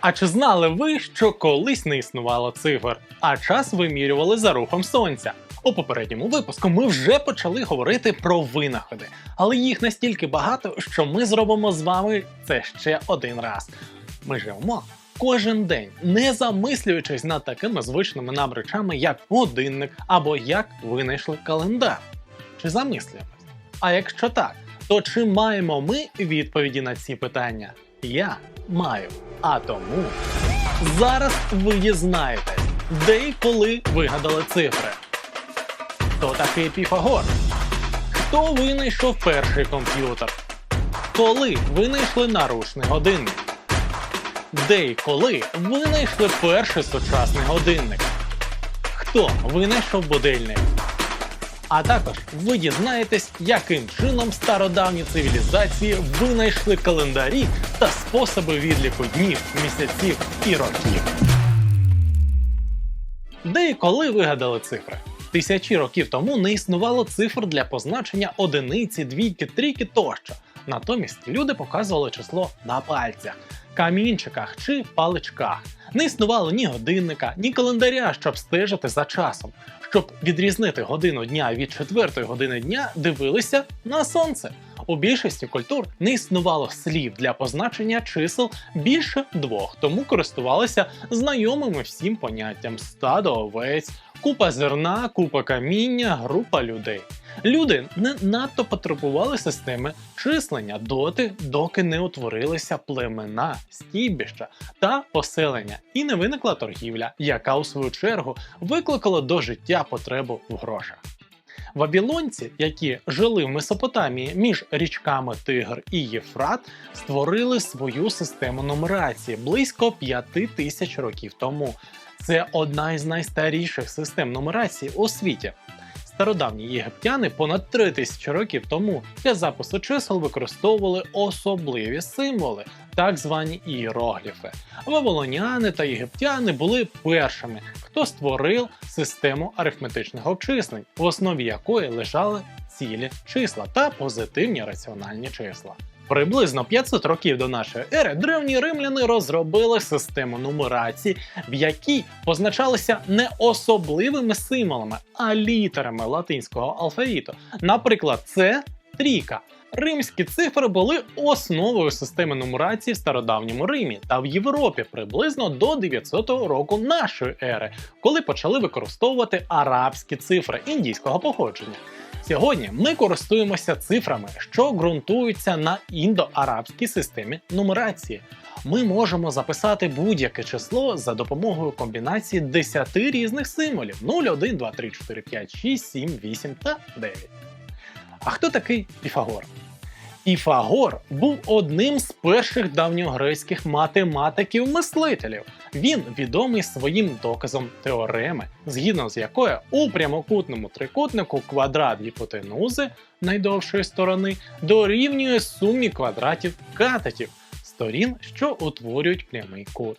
А чи знали ви, що колись не існувало цифр, а час вимірювали за рухом сонця? У попередньому випуску ми вже почали говорити про винаходи, але їх настільки багато, що ми зробимо з вами це ще один раз. Ми живемо кожен день, не замислюючись над такими звичними нам речами, як годинник або як винайшли календар. Чи замислюємось? А якщо так, то чи маємо ми відповіді на ці питання? Я маю. А тому зараз ви дізнаєтесь, де і коли вигадали цифри. Хто такий Піфагор? Хто винайшов перший комп'ютер? Коли винайшли наручний годинник? Де і коли винайшли перший сучасний годинник? Хто винайшов будильник? А також ви дізнаєтесь, яким чином стародавні цивілізації винайшли календарі та способи відліку днів, місяців і років. Де і коли вигадали цифри? Тисячі років тому не існувало цифр для позначення одиниці, двійки, трійки тощо. Натомість люди показували число на пальцях, камінчиках чи паличках. Не існувало ні годинника, ні календаря, щоб стежити за часом. Щоб відрізнити годину дня від четвертої години дня, дивилися на сонце. У більшості культур не існувало слів для позначення чисел більше двох, тому користувалися знайомими всім поняттям стадо овець, купа зерна, купа каміння, група людей. Люди не надто потребували системи числення доти, доки не утворилися племена, стійбища та поселення, і не виникла торгівля, яка у свою чергу викликала до життя потребу в грошах. Вавілонці, які жили в Месопотамії між річками Тигр і Єфрат, створили свою систему нумерації близько 5 тисяч років тому. Це одна із найстаріших систем нумерації у світі. Стародавні єгиптяни понад 3 тисячі років тому для запису чисел використовували особливі символи, так звані іерогліфи. Вавилоняни та єгиптяни були першими, хто створив систему арифметичних обчислень, в основі якої лежали цілі числа та позитивні раціональні числа. Приблизно 500 років до нашої ери древні римляни розробили систему нумерації, в якій позначалися не особливими символами, а літерами латинського алфавіту. Наприклад, це трійка. Римські цифри були основою системи нумерації в стародавньому Римі та в Європі приблизно до 900 року нашої ери, коли почали використовувати арабські цифри індійського походження. Сьогодні ми користуємося цифрами, що ґрунтуються на індоарабській системі нумерації. Ми можемо записати будь-яке число за допомогою комбінації 10 різних символів: 0, 1, 2, 3, 4, 5, 6, 7, 8 та 9. А хто такий Піфагор? Піфагор був одним з перших давньогрецьких математиків-мислителів. Він відомий своїм доказом теореми, згідно з якою у прямокутному трикутнику квадрат гіпотенузи найдовшої сторони дорівнює сумі квадратів катетів сторін, що утворюють прямий кут.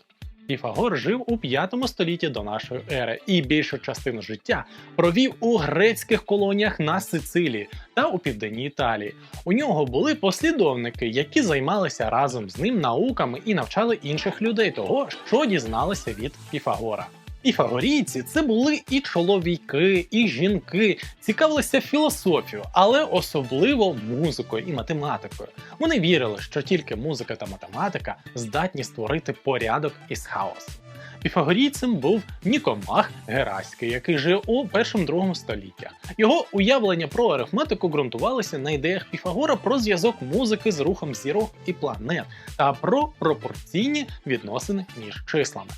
Піфагор жив у 5 столітті до нашої ери і більшу частину життя провів у грецьких колоніях на Сицилії та у південній Італії. У нього були послідовники, які займалися разом з ним науками і навчали інших людей того, що дізналися від Піфагора. Піфагорійці це були і чоловіки, і жінки, цікавилися філософією, але особливо музикою і математикою. Вони вірили, що тільки музика та математика здатні створити порядок із хаосу. Піфагорійцем був Нікомах Гераський, який жив у першому-другому століттях. Його уявлення про арифметику ґрунтувалися на ідеях Піфагора про зв'язок музики з рухом зірок і планет та про пропорційні відносини між числами.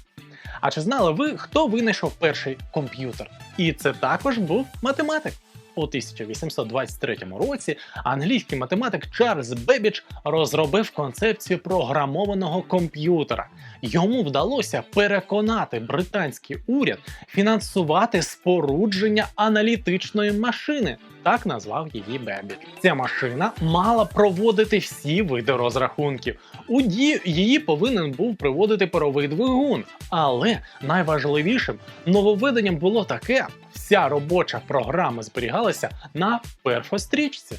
А чи знали ви, хто винайшов перший комп'ютер? І це також був математик. У 1823 році англійський математик Чарльз Бебіч розробив концепцію програмованого комп'ютера. Йому вдалося переконати британський уряд фінансувати спорудження аналітичної машини. Так назвав її Бебі. Ця машина мала проводити всі види розрахунків. У дію її повинен був приводити паровий двигун. Але найважливішим нововведенням було таке: вся робоча програма зберігалася на перфострічці.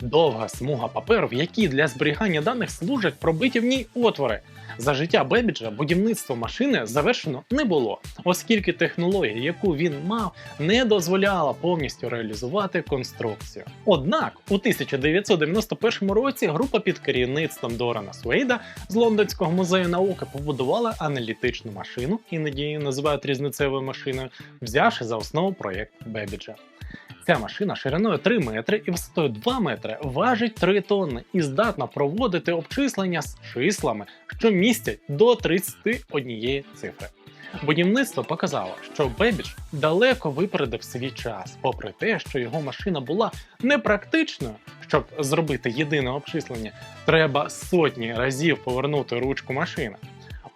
Довга смуга паперу, в якій для зберігання даних служать пробиті в ній отвори. За життя Бебіджа будівництво машини завершено не було, оскільки технологія, яку він мав, не дозволяла повністю реалізувати конструкцію. Однак у 1991 році група під керівництвом Дорана Суейда з Лондонського музею науки побудувала аналітичну машину, іноді її називають різницевою машиною, взявши за основу проєкт Бебіджа. Ця машина шириною 3 метри і висотою 2 метри важить 3 тонни і здатна проводити обчислення з числами, що містять до 31 цифри. Будівництво показало, що Бебідж далеко випередив свій час, попри те, що його машина була непрактичною, щоб зробити єдине обчислення, треба сотні разів повернути ручку машини.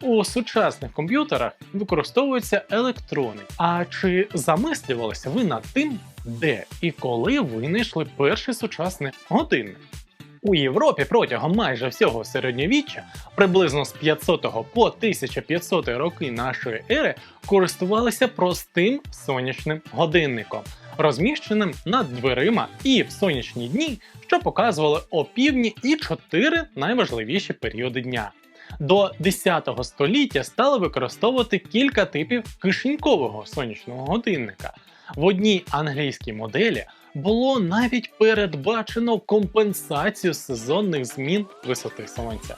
У сучасних комп'ютерах використовуються електрони. А чи замислювалися ви над тим, де і коли винайшли перший сучасний годинник? У Європі протягом майже всього середньовіччя, приблизно з 500 по 1500 роки нашої ери, користувалися простим сонячним годинником, розміщеним над дверима і в сонячні дні, що показували опівдні і чотири найважливіші періоди дня. До 10 століття стали використовувати кілька типів кишенькового сонячного годинника. В одній англійській моделі було навіть передбачено компенсацію сезонних змін висоти сонця.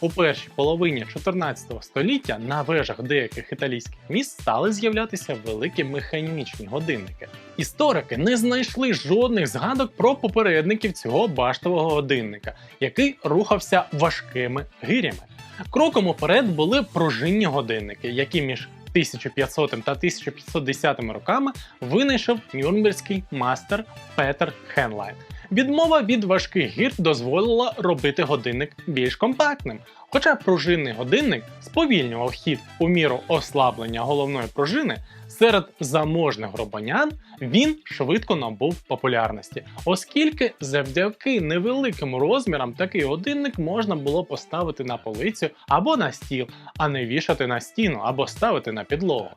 У першій половині 14 століття на вежах деяких італійських міст стали з'являтися великі механічні годинники. Історики не знайшли жодних згадок про попередників цього баштового годинника, який рухався важкими гирями. Кроком уперед були пружинні годинники, які між 1500 та 1510 роками винайшов нюрнберзький мастер Петер Хенлайн. Відмова від важких гір дозволила робити годинник більш компактним. Хоча пружинний годинник сповільнював хід у міру ослаблення головної пружини, серед заможних гробанян він швидко набув популярності, оскільки завдяки невеликим розмірам такий годинник можна було поставити на полицю або на стіл, а не вішати на стіну або ставити на підлогу.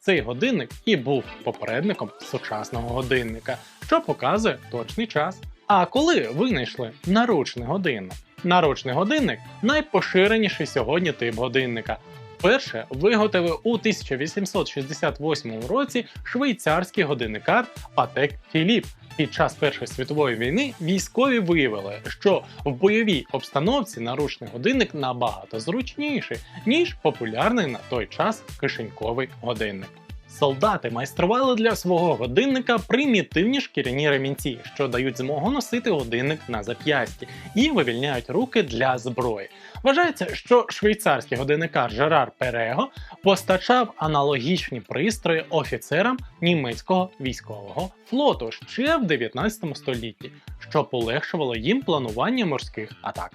Цей годинник і був попередником сучасного годинника, що показує точний час. А коли винайшли наручний годинник? Наручний годинник найпоширеніший сьогодні тип годинника. Перше виготовив у 1868 році швейцарський годинникар Патек Філіп. Під час Першої світової війни військові виявили, що в бойовій обстановці наручний годинник набагато зручніший, ніж популярний на той час кишеньковий годинник. Солдати майстрували для свого годинника примітивні шкіряні ремінці, що дають змогу носити годинник на зап'ясті і вивільняють руки для зброї. Вважається, що швейцарський годинникар Жерар Перего постачав аналогічні пристрої офіцерам німецького військового флоту ще в 19 столітті, що полегшувало їм планування морських атак.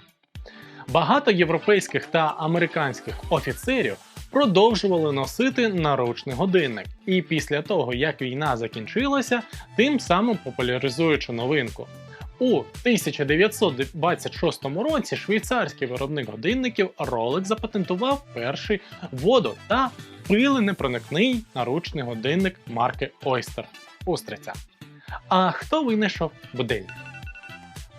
Багато європейських та американських офіцерів продовжували носити наручний годинник, і після того, як війна закінчилася, тим самим популяризуючи новинку. У 1926 році швейцарський виробник годинників Rolex запатентував перший воду та пиленепроникний наручний годинник марки Oyster Устриця. А хто винайшов будильник?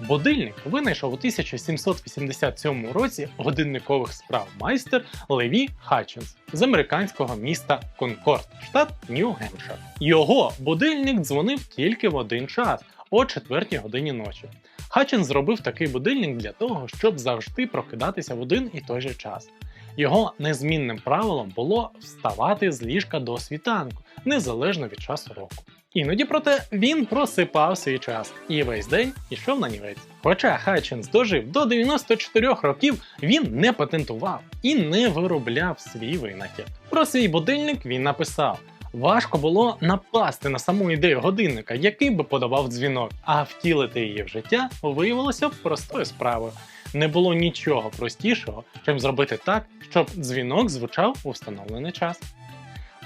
Будильник винайшов у 1787 році годинникових справ майстер Леві Хатчинс з американського міста Конкорд, штат Нью-Гемпшир. Його будильник дзвонив тільки в один час о 4 годині ночі. Хатчинс зробив такий будильник для того, щоб завжди прокидатися в один і той же час. Його незмінним правилом було вставати з ліжка до світанку, незалежно від часу року. Іноді, проте, він просипав свій час і весь день ішов на нівець. Хоча Хатчинс дожив до 94 років, він не патентував і не виробляв свій винахід. Про свій будильник він написав. Важко було напасти на саму ідею годинника, який би подавав дзвінок, а втілити її в життя виявилося простою справою. Не було нічого простішого, чим зробити так, щоб дзвінок звучав у встановлений час.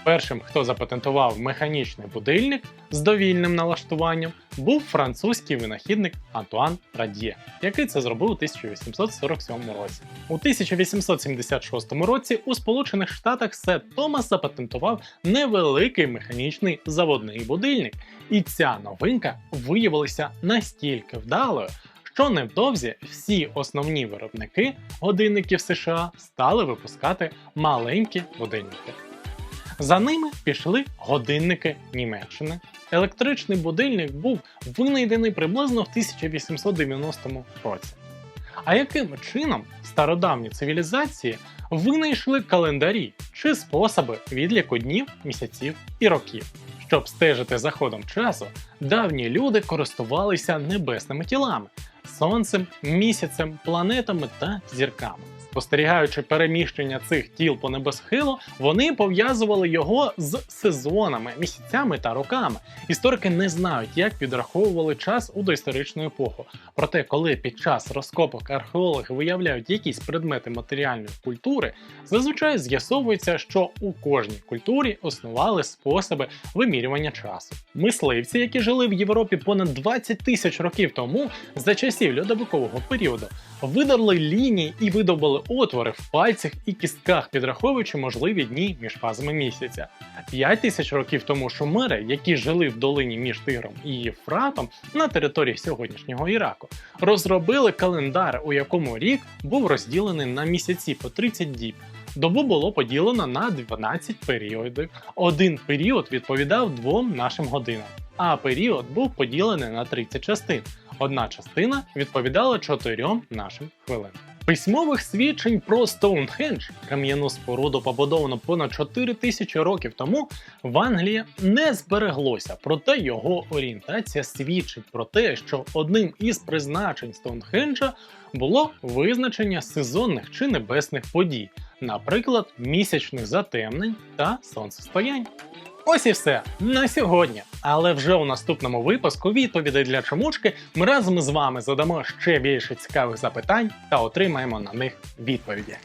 Першим, хто запатентував механічний будильник з довільним налаштуванням, був французький винахідник Антуан Рад'є, який це зробив у 1847 році. У 1876 році у Сполучених Штатах Сет Томас запатентував невеликий механічний заводний будильник, і ця новинка виявилася настільки вдалою. що невдовзі всі основні виробники годинників США стали випускати маленькі годинники. За ними пішли годинники Німеччини. Електричний будильник був винайдений приблизно в 1890 році. А яким чином стародавні цивілізації винайшли календарі чи способи відліку днів, місяців і років? Щоб стежити за ходом часу, давні люди користувалися небесними тілами сонцем, місяцем, планетами та зірками. Спостерігаючи переміщення цих тіл по небосхилу, вони пов'язували його з сезонами, місяцями та роками. Історики не знають, як підраховували час у доісторичну епоху. Проте, коли під час розкопок археологи виявляють якісь предмети матеріальної культури, зазвичай з'ясовується, що у кожній культурі існували способи вимірювання часу. Мисливці, які жили в Європі понад 20 тисяч років тому, за часів льодовикового періоду, видали лінії і видобули отвори в пальцях і кістках, підраховуючи можливі дні між фазами місяця. 5 тисяч років тому шумери, які жили в долині між Тигром і Єфратом на території сьогоднішнього Іраку, розробили календар, у якому рік був розділений на місяці по 30 діб. Добу було поділено на 12 періодів. Один період відповідав двом нашим годинам, а період був поділений на 30 частин. Одна частина відповідала чотирьом нашим хвилинам. Письмових свідчень про Стоунхендж, кам'яну споруду побудовану понад 4 тисячі років тому, в Англії не збереглося. Проте його орієнтація свідчить про те, що одним із призначень Стоунхенджа було визначення сезонних чи небесних подій, наприклад, місячних затемнень та сонцестоянь. Ось і все на сьогодні. Але вже у наступному випуску відповідей для чомучки ми разом з вами задамо ще більше цікавих запитань та отримаємо на них відповіді.